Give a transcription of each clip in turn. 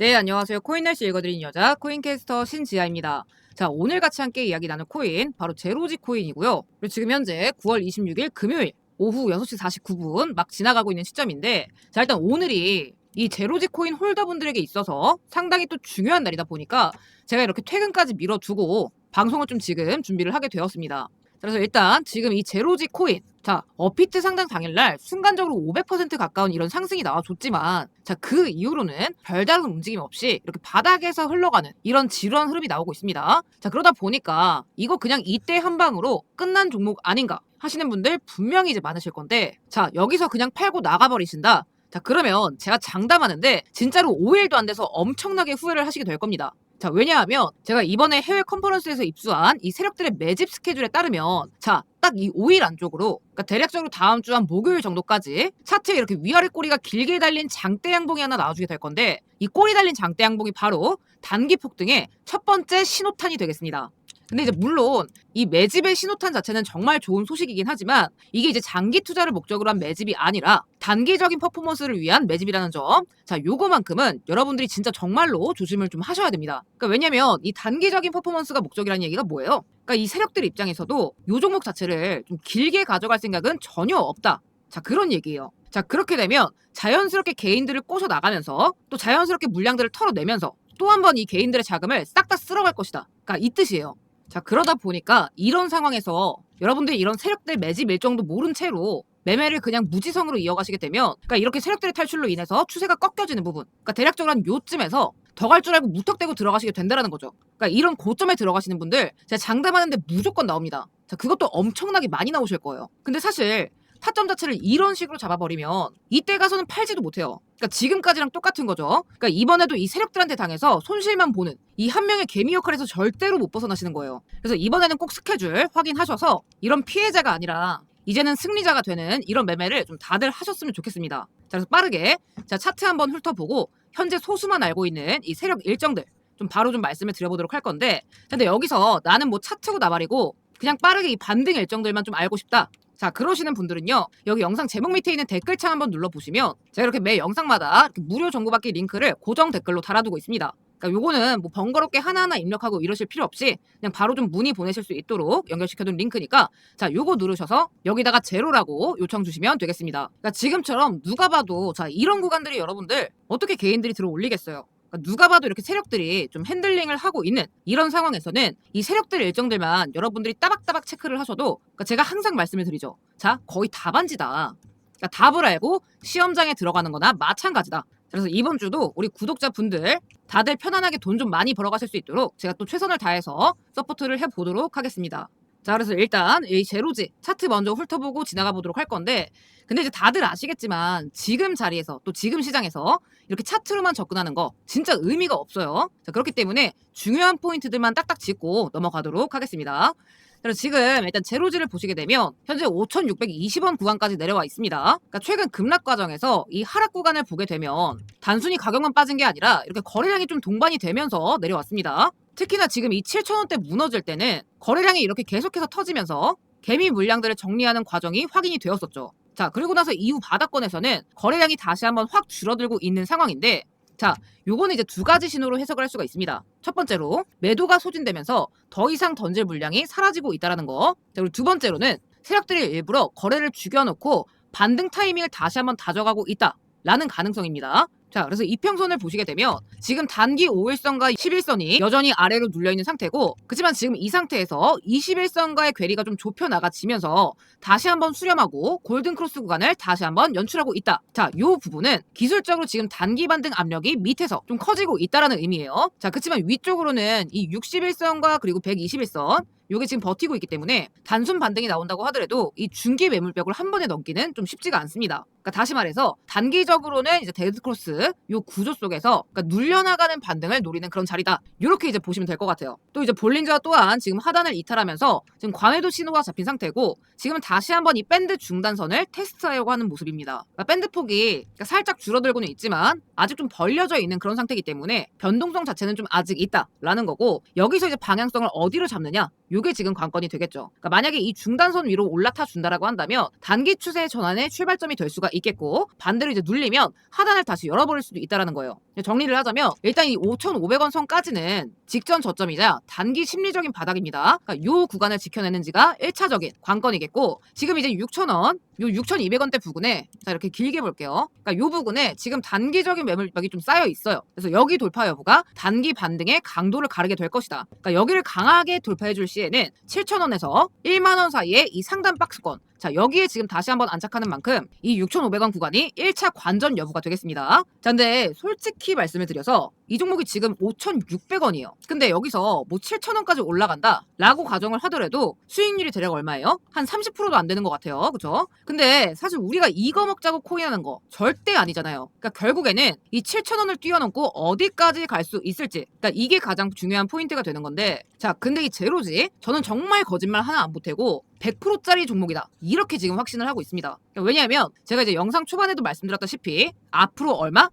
네, 안녕하세요. 코인날씨 읽어드리는 여자 코인캐스터 신지아입니다. 자, 오늘 같이 함께 이야기 나눌 코인 바로 제로지 코인이고요. 그리고 지금 현재 9월 26일 금요일 오후 6시 49분 막 지나가고 있는 시점인데 자, 일단 오늘이 이 제로지 코인 홀더분들에게 있어서 상당히 또 중요한 날이다 보니까 제가 이렇게 퇴근까지 미뤄두고 방송을 좀 지금 준비를 하게 되었습니다. 그래서 일단 지금 이 제로지 코인 자 어피트 상장 당일날 순간적으로 500% 가까운 이런 상승이 나와줬지만 자 그 이후로는 별다른 움직임 없이 이렇게 바닥에서 흘러가는 이런 지루한 흐름이 나오고 있습니다. 자 그러다 보니까 이거 그냥 이때 한 방으로 끝난 종목 아닌가 하시는 분들 분명히 이제 많으실 건데 자 여기서 그냥 팔고 나가버리신다. 자 그러면 제가 장담하는데 진짜로 5일도 안 돼서 엄청나게 후회를 하시게 될 겁니다. 자, 왜냐하면 제가 이번에 해외 컨퍼런스에서 입수한 이 세력들의 매집 스케줄에 따르면 자, 딱 이 5일 안쪽으로 그러니까 대략적으로 다음 주 한 목요일 정도까지 차트에 이렇게 위아래 꼬리가 길게 달린 장대 양봉이 하나 나와주게 될 건데 이 꼬리 달린 장대 양봉이 바로 단기 폭등의 첫 번째 신호탄이 되겠습니다. 근데 이제 물론 이 매집의 신호탄 자체는 정말 좋은 소식이긴 하지만 이게 이제 장기 투자를 목적으로 한 매집이 아니라 단기적인 퍼포먼스를 위한 매집이라는 점. 자, 요거만큼은 여러분들이 진짜 정말로 조심을 좀 하셔야 됩니다. 그러니까 왜냐면 이 단기적인 퍼포먼스가 목적이라는 얘기가 뭐예요? 그러니까 이 세력들 입장에서도 요 종목 자체를 좀 길게 가져갈 생각은 전혀 없다. 자, 그런 얘기예요. 자, 그렇게 되면 자연스럽게 개인들을 꼬셔 나가면서 또 자연스럽게 물량들을 털어내면서 또 한 번 이 개인들의 자금을 싹 다 쓸어갈 것이다. 그러니까 이 뜻이에요. 자, 그러다 보니까 이런 상황에서 여러분들이 이런 세력들 매집 일정도 모른 채로 매매를 그냥 무지성으로 이어가시게 되면 그러니까 이렇게 세력들의 탈출로 인해서 추세가 꺾여지는 부분 그러니까 대략적으로 한 요쯤에서 더 갈 줄 알고 무턱대고 들어가시게 된다라는 거죠. 그러니까 이런 고점에 들어가시는 분들 제가 장담하는데 무조건 나옵니다. 자, 그것도 엄청나게 많이 나오실 거예요. 근데 사실 타점 자체를 이런 식으로 잡아버리면 이때 가서는 팔지도 못해요. 그러니까 지금까지랑 똑같은 거죠. 그러니까 이번에도 이 세력들한테 당해서 손실만 보는 이 한 명의 개미 역할에서 절대로 못 벗어나시는 거예요. 그래서 이번에는 꼭 스케줄 확인하셔서 이런 피해자가 아니라 이제는 승리자가 되는 이런 매매를 좀 다들 하셨으면 좋겠습니다. 자, 그래서 빠르게 자 차트 한번 훑어보고 현재 소수만 알고 있는 이 세력 일정들 좀 바로 좀 말씀을 드려보도록 할 건데 근데 여기서 나는 뭐 차트고 나발이고 그냥 빠르게 이 반등 일정들만 좀 알고 싶다. 자 그러시는 분들은요 여기 영상 제목 밑에 있는 댓글창 한번 눌러보시면 제가 이렇게 매 영상마다 이렇게 무료 정보받기 링크를 고정 댓글로 달아두고 있습니다. 그러니까 요거는 뭐 번거롭게 하나하나 입력하고 이러실 필요 없이 그냥 바로 좀 문의 보내실 수 있도록 연결시켜둔 링크니까 자 요거 누르셔서 여기다가 제로라고 요청 주시면 되겠습니다. 그러니까 지금처럼 누가 봐도 자 이런 구간들이 여러분들 어떻게 개인들이 들어 올리겠어요. 그러니까 누가 봐도 이렇게 세력들이 좀 핸들링을 하고 있는 이런 상황에서는 이 세력들 일정들만 여러분들이 따박따박 체크를 하셔도 그러니까 제가 항상 말씀을 드리죠. 자 거의 답안지다. 그러니까 답을 알고 시험장에 들어가는 거나 마찬가지다. 그래서 이번 주도 우리 구독자분들 다들 편안하게 돈 좀 많이 벌어가실 수 있도록 제가 또 최선을 다해서 서포트를 해보도록 하겠습니다. 자, 그래서 일단 이 제로지 차트 먼저 훑어보고 지나가 보도록 할 건데, 근데 이제 다들 아시겠지만 지금 자리에서 또 지금 시장에서 이렇게 차트로만 접근하는 거 진짜 의미가 없어요. 자, 그렇기 때문에 중요한 포인트들만 딱딱 짚고 넘어가도록 하겠습니다. 그래서 지금 일단 제로지를 보시게 되면 현재 5,620원 구간까지 내려와 있습니다. 그러니까 최근 급락 과정에서 이 하락 구간을 보게 되면 단순히 가격만 빠진 게 아니라 이렇게 거래량이 좀 동반이 되면서 내려왔습니다. 특히나 지금 이 7,000원대 무너질 때는 거래량이 이렇게 계속해서 터지면서 개미 물량들을 정리하는 과정이 확인이 되었었죠. 자, 그리고 나서 이후 바닥권에서는 거래량이 다시 한번 확 줄어들고 있는 상황인데 자, 요거는 이제 두 가지 신호로 해석을 할 수가 있습니다. 첫 번째로 매도가 소진되면서 더 이상 던질 물량이 사라지고 있다라는 거. 자, 그리고 두 번째로는 세력들이 일부러 거래를 죽여놓고 반등 타이밍을 다시 한번 다져가고 있다라는 가능성입니다. 자, 그래서 이평선을 보시게 되면 지금 단기 5일선과 11선이 여전히 아래로 눌려 있는 상태고, 그렇지만 지금 이 상태에서 21선과의 괴리가 좀 좁혀 나가지면서 다시 한번 수렴하고 골든 크로스 구간을 다시 한번 연출하고 있다. 자, 요 부분은 기술적으로 지금 단기 반등 압력이 밑에서 좀 커지고 있다라는 의미예요. 자, 그렇지만 위쪽으로는 이 61선과 그리고 121선 요게 지금 버티고 있기 때문에 단순 반등이 나온다고 하더라도 이 중기 매물벽을 한 번에 넘기는 좀 쉽지가 않습니다. 그러니까 다시 말해서 단기적으로는 이제 데드크로스 요 구조 속에서 그러니까 눌려나가는 반등을 노리는 그런 자리다. 이렇게 이제 보시면 될 것 같아요. 또 이제 볼린저가 또한 지금 하단을 이탈하면서 지금 과매도 신호가 잡힌 상태고 지금은 다시 한번 이 밴드 중단선을 테스트하려고 하는 모습입니다. 그러니까 밴드 폭이 그러니까 살짝 줄어들고는 있지만 아직 좀 벌려져 있는 그런 상태이기 때문에 변동성 자체는 좀 아직 있다라는 거고 여기서 이제 방향성을 어디로 잡느냐 요 요게 지금 관건이 되겠죠. 그러니까 만약에 이 중단선 위로 올라타 준다라고 한다면 단기 추세 전환의 출발점이 될 수가 있겠고 반대로 이제 눌리면 하단을 다시 열어버릴 수도 있다라는 거예요. 정리를 하자면 일단 이 5,500원 선까지는 직전 저점이자 단기 심리적인 바닥입니다. 그러니까 요 구간을 지켜내는지가 1차적인 관건이겠고 지금 이제 6,000원, 요 6,200원대 부근에 자 이렇게 길게 볼게요. 그러니까 요 부분에 지금 단기적인 매물력이 좀 쌓여 있어요. 그래서 여기 돌파 여부가 단기 반등의 강도를 가르게 될 것이다. 그러니까 여기를 강하게 돌파해 줄 시에는 7,000원에서 1만 원 사이에 이 상단 박스권 자, 여기에 지금 다시 한번 안착하는 만큼 이 6,500원 구간이 1차 관전 여부가 되겠습니다. 자, 근데 솔직히 말씀을 드려서 이 종목이 지금 5,600원이에요. 근데 여기서 뭐 7,000원까지 올라간다 라고 가정을 하더라도 수익률이 대략 얼마예요? 한 30%도 안 되는 것 같아요. 그죠? 근데 사실 우리가 이거 먹자고 코인하는 거 절대 아니잖아요. 그러니까 결국에는 이 7,000원을 뛰어넘고 어디까지 갈 수 있을지 그러니까 이게 가장 중요한 포인트가 되는 건데 자, 근데 이 제로지 저는 정말 거짓말 하나 안 보태고 100%짜리 종목이다. 이렇게 지금 확신을 하고 있습니다. 그러니까 왜냐하면 제가 이제 영상 초반에도 말씀드렸다시피 앞으로 얼마?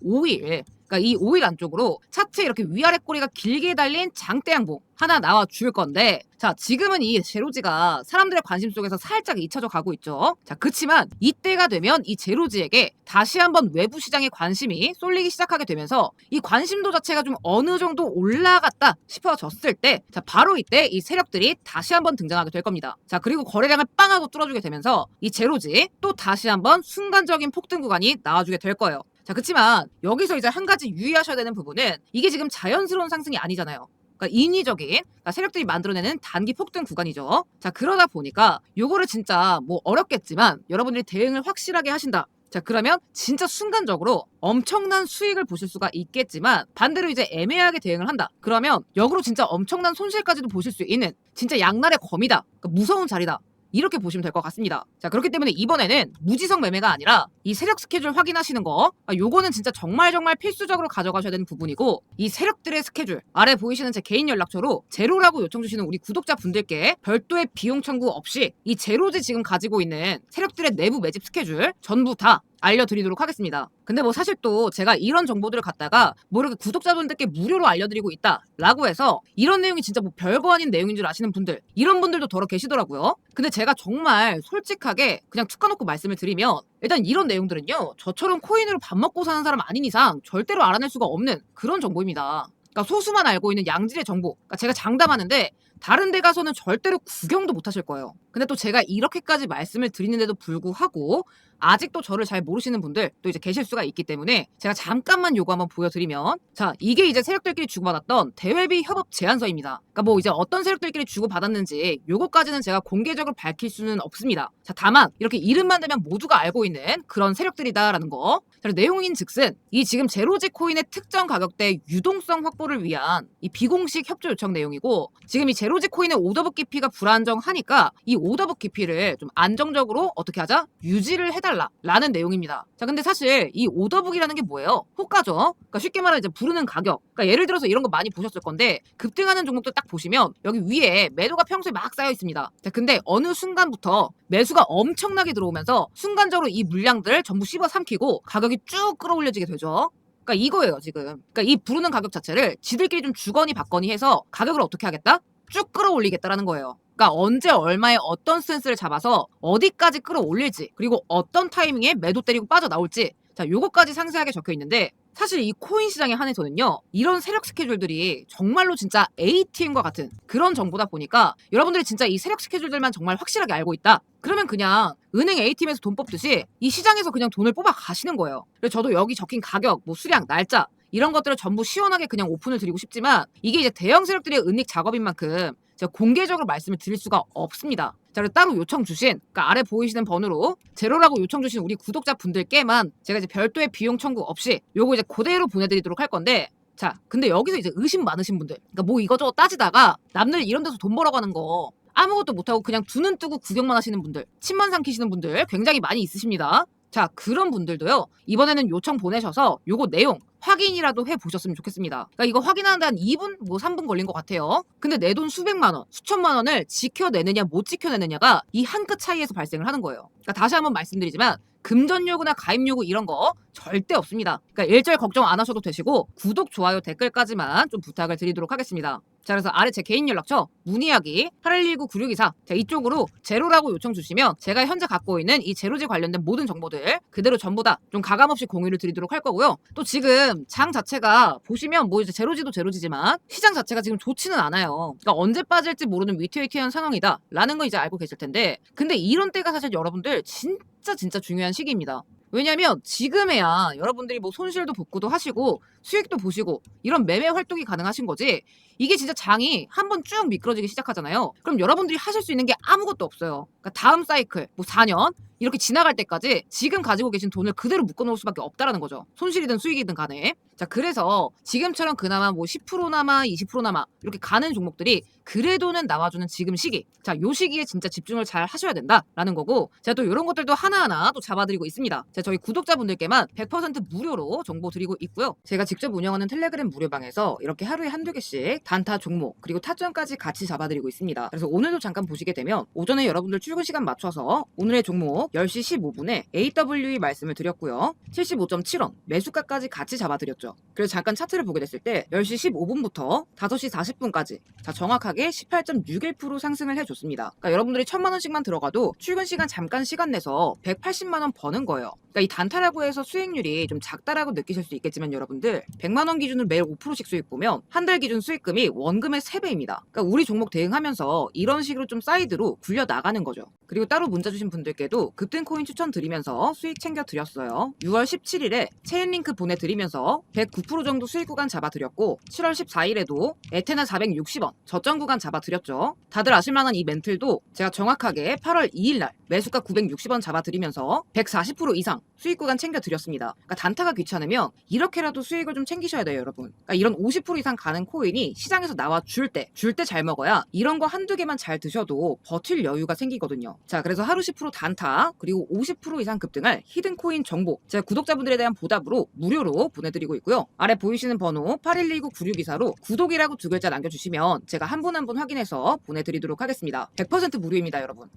딱 5일. 그러니까 이 5일 안쪽으로 차트에 이렇게 위아래 꼬리가 길게 달린 장대 양봉 하나 나와 줄 건데 자 지금은 이 제로지가 사람들의 관심 속에서 살짝 잊혀져 가고 있죠. 자 그치만 이때가 되면 이 제로지에게 다시 한번 외부 시장의 관심이 쏠리기 시작하게 되면서 이 관심도 자체가 좀 어느 정도 올라갔다 싶어졌을 때 자 바로 이때 이 세력들이 다시 한번 등장하게 될 겁니다. 자 그리고 거래량을 빵 하고 뚫어주게 되면서 이 제로지 또 다시 한번 순간적인 폭등 구간이 나와주게 될 거예요. 자, 그렇지만 여기서 이제 한 가지 유의하셔야 되는 부분은 이게 지금 자연스러운 상승이 아니잖아요. 그러니까 인위적인 그러니까 세력들이 만들어내는 단기 폭등 구간이죠. 자, 그러다 보니까 요거를 진짜 뭐 어렵겠지만 여러분들이 대응을 확실하게 하신다. 자, 그러면 진짜 순간적으로 엄청난 수익을 보실 수가 있겠지만 반대로 이제 애매하게 대응을 한다. 그러면 역으로 진짜 엄청난 손실까지도 보실 수 있는 진짜 양날의 검이다. 그러니까 무서운 자리다. 이렇게 보시면 될 것 같습니다. 자, 그렇기 때문에 이번에는 무지성 매매가 아니라 이 세력 스케줄 확인하시는 거, 아, 요거는 진짜 정말 정말 필수적으로 가져가셔야 되는 부분이고, 이 세력들의 스케줄, 아래 보이시는 제 개인 연락처로 제로라고 요청 주시는 우리 구독자 분들께 별도의 비용 청구 없이 이 제로지 지금 가지고 있는 세력들의 내부 매집 스케줄 전부 다 알려드리도록 하겠습니다. 근데 뭐 사실 또 제가 이런 정보들을 갖다가 뭐 이렇게 구독자분들께 무료로 알려드리고 있다라고 해서 이런 내용이 진짜 뭐 별거 아닌 내용인 줄 아시는 분들 이런 분들도 더러 계시더라고요. 근데 제가 정말 솔직하게 그냥 툭 까놓고 말씀을 드리면 일단 이런 내용들은요 저처럼 코인으로 밥 먹고 사는 사람 아닌 이상 절대로 알아낼 수가 없는 그런 정보입니다. 그러니까 소수만 알고 있는 양질의 정보. 그러니까 제가 장담하는데 다른 데 가서는 절대로 구경도 못 하실 거예요. 근데 또 제가 이렇게까지 말씀을 드리는데도 불구하고 아직도 저를 잘 모르시는 분들 또 이제 계실 수가 있기 때문에 제가 잠깐만 요거 한번 보여드리면 자 이게 이제 세력들끼리 주고받았던 대외비 협업 제안서입니다. 그러니까 뭐 이제 어떤 세력들끼리 주고받았는지 요거까지는 제가 공개적으로 밝힐 수는 없습니다. 자 다만 이렇게 이름만 대면 모두가 알고 있는 그런 세력들이다라는 거. 자, 내용인 즉슨 이 지금 제로지 코인의 특정 가격대 유동성 확보를 위한 이 비공식 협조 요청 내용이고 지금 이 제로지 코인의 오더북 깊이가 불안정하니까 이 오더북 깊이를 좀 안정적으로 어떻게 하자 유지를 해달 해달라라는 내용입니다. 자, 근데 사실 이 오더북이라는 게 뭐예요? 호가죠. 그러니까 쉽게 말하면 이제 부르는 가격. 그러니까 예를 들어서 이런 거 많이 보셨을 건데 급등하는 종목들 딱 보시면 여기 위에 매도가 평소에 막 쌓여 있습니다. 자, 근데 어느 순간부터 매수가 엄청나게 들어오면서 순간적으로 이 물량들 전부 씹어 삼키고 가격 이쭉 끌어올려지게 되죠. 그러니까 이거예요, 지금. 그러니까 이 부르는 가격 자체를 지들끼리 좀 주거니 받거니 해서 가격을 어떻게 하겠다? 쭉 끌어올리겠다라는 거예요. 그러니까 언제 얼마에 어떤 센스를 잡아서 어디까지 끌어올릴지 그리고 어떤 타이밍에 매도 때리고 빠져나올지 자 요거까지 상세하게 적혀 있는데 사실 이 코인 시장에 한해서는요 이런 세력 스케줄들이 정말로 진짜 ATM과 같은 그런 정보다 보니까 여러분들이 진짜 이 세력 스케줄들만 정말 확실하게 알고 있다. 그러면 그냥 은행 ATM에서 돈 뽑듯이 이 시장에서 그냥 돈을 뽑아 가시는 거예요. 그래서 저도 여기 적힌 가격 뭐 수량 날짜 이런 것들을 전부 시원하게 그냥 오픈을 드리고 싶지만 이게 이제 대형 세력들의 은닉 작업인 만큼 제가 공개적으로 말씀을 드릴 수가 없습니다. 자, 따로 요청 주신, 그러니까 아래 보이시는 번호로 제로라고 요청 주신 우리 구독자 분들께만 제가 이제 별도의 비용 청구 없이 요거 이제 그대로 보내드리도록 할 건데, 자, 근데 여기서 이제 의심 많으신 분들, 그러니까 뭐 이거저거 따지다가 남들 이런 데서 돈 벌어가는 거 아무것도 못하고 그냥 두 눈 뜨고 구경만 하시는 분들, 침만 삼키시는 분들 굉장히 많이 있으십니다. 자, 그런 분들도요, 이번에는 요청 보내셔서 요거 내용 확인이라도 해 보셨으면 좋겠습니다. 그러니까 이거 확인하는데 한 2분, 뭐 3분 걸린 것 같아요. 근데 내 돈 수백만 원, 수천만 원을 지켜내느냐, 못 지켜내느냐가 이 한 끗 차이에서 발생을 하는 거예요. 그러니까 다시 한번 말씀드리지만, 금전 요구나 가입 요구 이런 거 절대 없습니다. 그러니까 일절 걱정 안 하셔도 되시고 구독, 좋아요, 댓글까지만 좀 부탁을 드리도록 하겠습니다. 자, 그래서 아래 제 개인 연락처 문의하기 8119-9624 자, 이쪽으로 제로라고 요청 주시면 제가 현재 갖고 있는 이 제로지 관련된 모든 정보들 그대로 전부 다 좀 가감없이 공유를 드리도록 할 거고요. 또 지금 장 자체가 보시면 뭐 이제 제로지도 제로지지만 시장 자체가 지금 좋지는 않아요. 그러니까 언제 빠질지 모르는 위태위태한 상황이다. 라는 거 이제 알고 계실 텐데 근데 이런 때가 사실 여러분들 진짜 진짜 중요한 시기입니다. 왜냐면 지금에야 여러분들이 뭐 손실도 복구도 하시고 수익도 보시고 이런 매매 활동이 가능하신 거지 이게 진짜 장이 한번 쭉 미끄러지기 시작하잖아요. 그럼 여러분들이 하실 수 있는 게 아무것도 없어요. 그러니까 다음 사이클 뭐 4년 이렇게 지나갈 때까지 지금 가지고 계신 돈을 그대로 묶어놓을 수밖에 없다라는 거죠. 손실이든 수익이든 간에. 자 그래서 지금처럼 그나마 뭐 10%나마 20%나마 이렇게 가는 종목들이 그래도는 나와주는 지금 시기. 자 요 시기에 진짜 집중을 잘 하셔야 된다라는 거고 제가 또 이런 것들도 하나하나 또 잡아드리고 있습니다. 제가 저희 구독자분들께만 100% 무료로 정보 드리고 있고요. 제가 직접 운영하는 텔레그램 무료방에서 이렇게 하루에 한두 개씩 단타 종목 그리고 타점까지 같이 잡아드리고 있습니다. 그래서 오늘도 잠깐 보시게 되면 오전에 여러분들 출근 시간 맞춰서 오늘의 종목 10시 15분에 AWE 말씀을 드렸고요. 75.7원 매수가까지 같이 잡아드렸죠. 그래서 잠깐 차트를 보게 됐을 때 10시 15분부터 5시 40분까지 자 정확하게 18.61% 상승을 해줬습니다. 그러니까 여러분들이 천만 원씩만 들어가도 출근 시간 잠깐 시간 내서 180만 원 버는 거예요. 그러니까 이 단타라고 해서 수익률이 좀 작다라고 느끼실 수 있겠지만 여러분들 100만 원 기준으로 매일 5%씩 수익 보면 한 달 기준 수익금이 원금의 3배입니다. 그러니까 우리 종목 대응하면서 이런 식으로 좀 사이드로 굴려 나가는 거죠. 그리고 따로 문자 주신 분들께도 급등 코인 추천드리면서 수익 챙겨 드렸어요. 6월 17일에 체인 링크 보내드리면서 109% 정도 수익 구간 잡아드렸고 7월 14일에도 에테나 460원 저점 구간 잡아드렸죠. 다들 아실만한 이 멘틀도 제가 정확하게 8월 2일날 매수가 960원 잡아드리면서 140% 이상 수익 구간 챙겨드렸습니다. 그러니까 단타가 귀찮으면 이렇게라도 수익을 좀 챙기셔야 돼요, 여러분. 그러니까 이런 50% 이상 가는 코인이 시장에서 나와 줄 때, 줄 때 잘 먹어야 이런 거 한두 개만 잘 드셔도 버틸 여유가 생기거든요. 자, 그래서 하루 10% 단타, 그리고 50% 이상 급등할 히든 코인 정보, 제가 구독자분들에 대한 보답으로 무료로 보내드리고 있고요. 아래 보이시는 번호 8119-9624로 구독이라고 두 글자 남겨주시면 제가 한 분 한 분 확인해서 보내드리도록 하겠습니다. 100% 무료입니다, 여러분.